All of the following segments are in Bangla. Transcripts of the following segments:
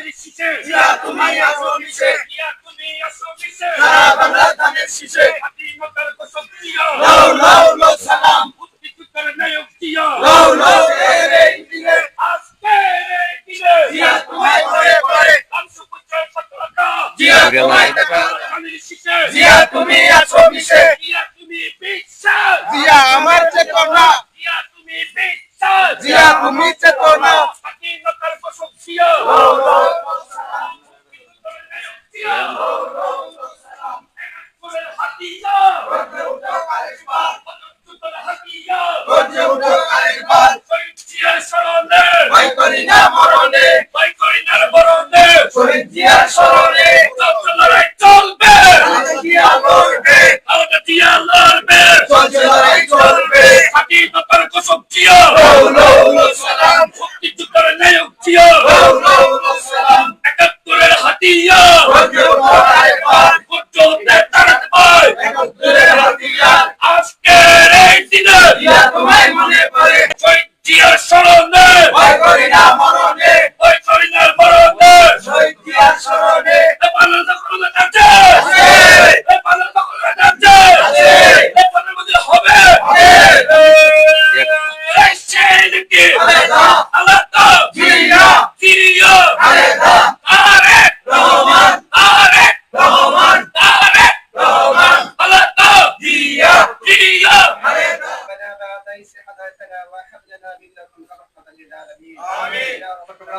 ধানের শীষে জিয়া তুমি আছো মিশে। জিয়া তুমি আসো মিশে। সারা বাংলা ধানের শীষে স্বাধীনতার ঘোষক জিয়া লও সালাম। নায়ক তোমায় জিয়া তোমায় ধানের শীষে জিয়া তুমি মিশে। তুমি জিয়া আমার চেতনা। জিয়া তুমি বিশ্বাস জিয়া তুমি চেতনা।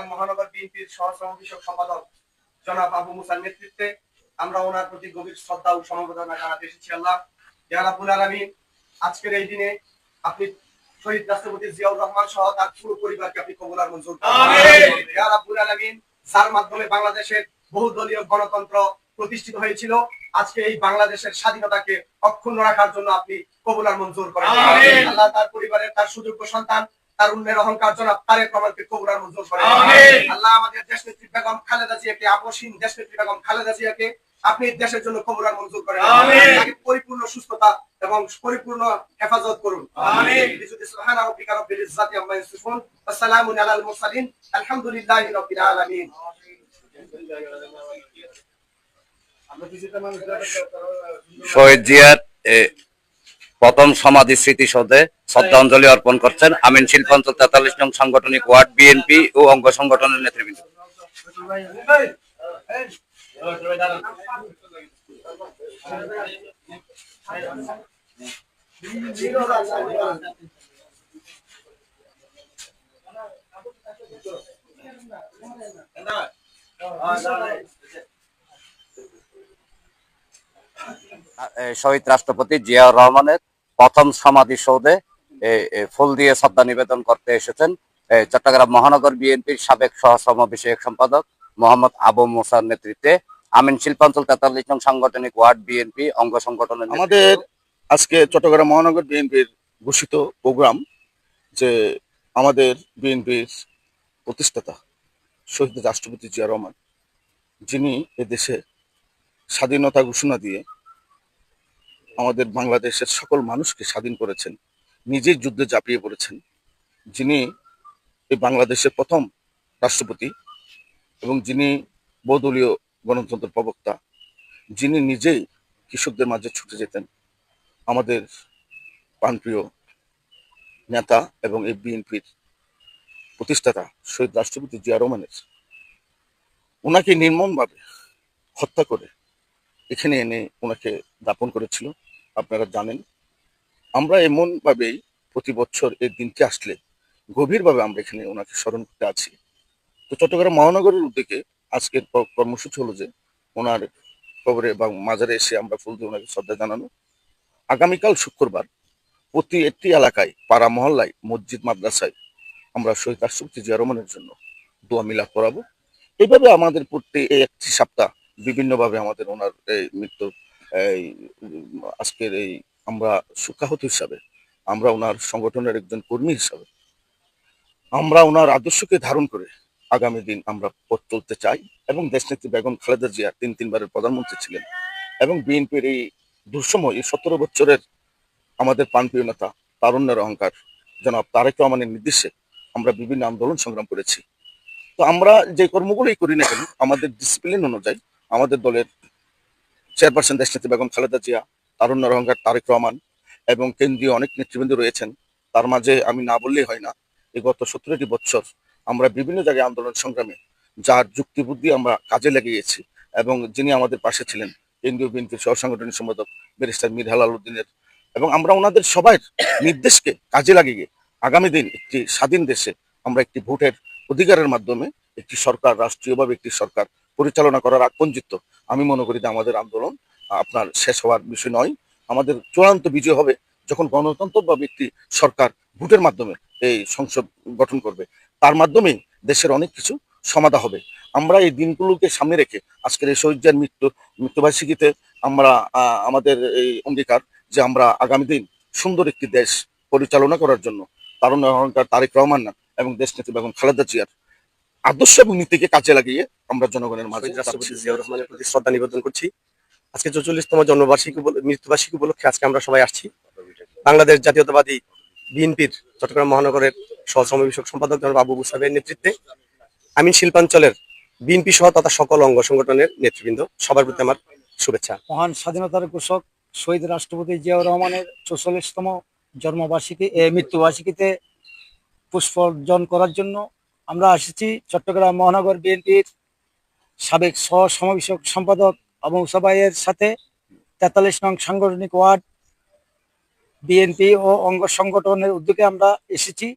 মহানগর বিএনপির সহসভাপক সম্পাদক জনাব আবু মুসার নেতৃত্বে আমরা ওনার প্রতি গভীর শ্রদ্ধা ও সমবেদনা জানাতে এসেছি আল্লাহ। রাব্বুল আলামিন আজকের এই দিনে আপনি শহীদ রাষ্ট্রপতি জিয়াউর রহমান সহ তার পুরো পরিবারকে আপনি মঞ্জুর করুন। যার মাধ্যমে বাংলাদেশের বহুদলীয় গণতন্ত্র প্রতিষ্ঠিত হয়েছিল। আজকে এই বাংলাদেশের স্বাধীনতাকে অক্ষুণ্ণ রাখার জন্য আপনি কবুল আর মঞ্জুর করেন। আল্লাহ তার পরিবারের তার সুযোগ্য সন্তান তার উন্নয়নের অহংকার জনাব তারেক রহমানকে কবুল আর মঞ্জুর করেন। আল্লাহ আমাদের দেশ নেত্রী বেগম খালেদা জিয়াকে আপসীন দেশ নেত্রী বেগম খালেদা জিয়াকে আপনি দেশের জন্য কবুল আর মঞ্জুর করেন। পরিপূর্ণ সুস্থতা এবং পরিপূর্ণ হেফাজত করুন। সালামুন আলাল মুরসালিন। আলহামদুলিল্লাহি রাব্বিল আলামিন। শহীদ জিয়ার প্রথম সমাধি স্মৃতিসৌধে শ্রদ্ধাঞ্জলি অর্পণ করছেন আমিন শিল্পাঞ্চল তেতাল্লিশ নং সাংগঠনিক ওয়ার্ড বিএনপি ও অঙ্গ সংগঠনের নেতৃবৃন্দ। এ, শহীদ রাষ্ট্রপতি জিয়াউর রহমানের প্রথম সমাধিসৌধে এ, এ, ফুল দিয়ে শ্রদ্ধা নিবেদন করতে এসেছেন চট্টগ্রাম মহানগর বিএনপির সাবেক সহশ্রম বিষয়ক সম্পাদক মোহাম্মদ আবু মুসার নেতৃত্বে আমিন শিল্পাঞ্চল তেতাল্লিশ নং সাংগঠনিক ওয়ার্ড বিএনপি অঙ্গ সংগঠনের আমাদের আজকে চট্টগ্রাম মহানগর বিএনপির ঘোষিত প্রোগ্রাম যে আমাদের বিএনপির প্রতিষ্ঠাতা শহীদ রাষ্ট্রপতি জিয়া রহমান যিনি এদেশে স্বাধীনতা ঘোষণা দিয়ে আমাদের বাংলাদেশের সকল মানুষকে স্বাধীন করেছেন নিজেই যুদ্ধে ঝাঁপিয়ে পড়েছেন, যিনি এই বাংলাদেশের প্রথম রাষ্ট্রপতি এবং যিনি বহুদলীয় গণতন্ত্র প্রবক্তা, যিনি নিজেই কৃষকদের মাঝে ছুটে যেতেন। আমাদের প্রাণপ্রিয় নেতা এবং এই বিএনপির প্রতিষ্ঠাতা শহীদ রাষ্ট্রপতি জিয়া রহমানের। ওনাকে নির্মমভাবে হত্যা করে এখানে এনে ওনাকে দাপন করেছিল, আপনারা জানেন। আমরা এমনভাবেই প্রতি বছর এই দিনটি আসলে গভীরভাবে আমরা এখানে ওনাকে স্মরণ করতে আছি। তো চট্টগ্রাম মহানগরের উদ্যোগে আজকের কর্মসূচি হলো যে ওনার কবরে বা মাজারে এসে আমরা ফুল দিয়ে ওনাকে শ্রদ্ধা জানানো। আগামীকাল শুক্রবার প্রতি একটি এলাকায়, পাড়া মহল্লায়, মসজিদ, মাদ্রাসায় আমরা শহীদ রাষ্ট্রপতি জিয়া রহমানের জন্য দোয়া মিলাদ করাবো এইভাবে আমাদের প্রতি এই একটি সপ্তাহ বিভিন্নভাবে আমাদের ওনার এই মৃত্যু এই আজকের এই আমরা সুখাহত হিসাবে, আমরা ওনার সংগঠনের একজন কর্মী হিসাবে, আমরা ওনার আদর্শকে ধারণ করে আগামী দিন আমরা পথ চলতে চাই এবং দেশনেত্রী বেগম খালেদা জিয়া তিন তিনবারের প্রধানমন্ত্রী ছিলেন এবং বিএনপির এই দুঃসময়, এই সতেরো বছরের আমাদের প্রাণপ্রিয় নেতা তারুণ্যের অহংকার, জনাব তারেক রহমানের নির্দেশে আমরা বিভিন্ন আন্দোলন সংগ্রাম করেছি। তো আমরা যে কর্মগুলোই করি না কেন, আমাদের ডিসিপ্লিন অনুযায়ী আমাদের দলের চেয়ারপারসন দেশনেত্রী বেগম খালেদা জিয়া, তারুণ্য রহঙ্কার তারেক রহমান এবং কেন্দ্রীয় অনেক নেতৃবৃন্দ রয়েছেন। তার মাঝে আমি না বললেই হয় না এই গত সতেরোটি বছর আমরা বিভিন্ন জায়গায় আন্দোলন সংগ্রামে, যার যুক্তিবুদ্ধি আমরা কাজে লাগিয়েছি এবং যিনি আমাদের পাশে ছিলেন, কেন্দ্রীয় বিএনপির সহ সাংগঠনিক সম্পাদক ব্যারিস্টার মীর হেলাল উদ্দিনের। এবং আমরা ওনাদের সবাই নির্দেশকে কাজে লাগিয়ে আগামী দিন একটি স্বাধীন দেশে আমরা একটি ভোটের অধিকারের মাধ্যমে একটি সরকার, রাষ্ট্রীয়ভাবে একটি সরকার পরিচালনা করার আকঞ্জিত আমি মনে করি যে আমাদের আন্দোলন আপনার শেষ হওয়ার বিষয় নয়। আমাদের চূড়ান্ত বিজয় হবে যখন গণতন্ত্র বা ব্যক্তি সরকার ভোটের মাধ্যমে এই সংসদ গঠন করবে। তার মাধ্যমেই দেশের অনেক কিছু সমাধা হবে। আমরা এই দিনগুলোকে সামনে রেখে আজকের এই শহীদের মৃত্যু, মৃত্যুবার্ষিকীতে আমরা আমাদের এই অঙ্গীকার যে আমরা আগামী দিন সুন্দর একটি দেশ পরিচালনা করার জন্য, তারুণ্য অহংকার তারেক রহমান এবং দেশনেত্রী বেগম খালেদা জিয়ার আদর্শ এবং নীতিকে কাজে লাগিয়ে আমরা জনগণের মাঝে রাষ্ট্রপতি জিয়াউর রহমানের প্রতি শ্রদ্ধা নিবেদন করছি। আজকে চৌচল্লিশতম জন্মবার্ষিকী মৃত্যুবার্ষিকী উপলক্ষে আজকে আমরা সবাই আসছি। বাংলাদেশ জাতীয়তাবাদী বিএনপির চট্টগ্রাম মহানগরের সহ সমাবেশক সম্পাদক জনাব আবু মুসাবের নেতৃত্বে আমিন শিল্পাঞ্চলের বিএনপি সহ তথা সকল অঙ্গ সংগঠনের নেতৃবৃন্দ সবার প্রতি আমার শুভেচ্ছা। মহান স্বাধীনতার ঘোষক শহীদ রাষ্ট্রপতি জিয়াউর রহমানের চৌচল্লিশতম জন্মবার্ষিকী এ, মৃত্যুবার্ষিকীতে পুষ্পার্জন করার জন্য আমরা এসেছি চট্টগ্রাম মহানগর বিএনপির সাবেক সহ সমাবেশক সম্পাদক আবু সবাইয়ের সাথে তেতাল্লিশ নং সাংগঠনিক ওয়ার্ড বিএনপি ও অঙ্গ সংগঠনের উদ্যোগে আমরা এসেছি।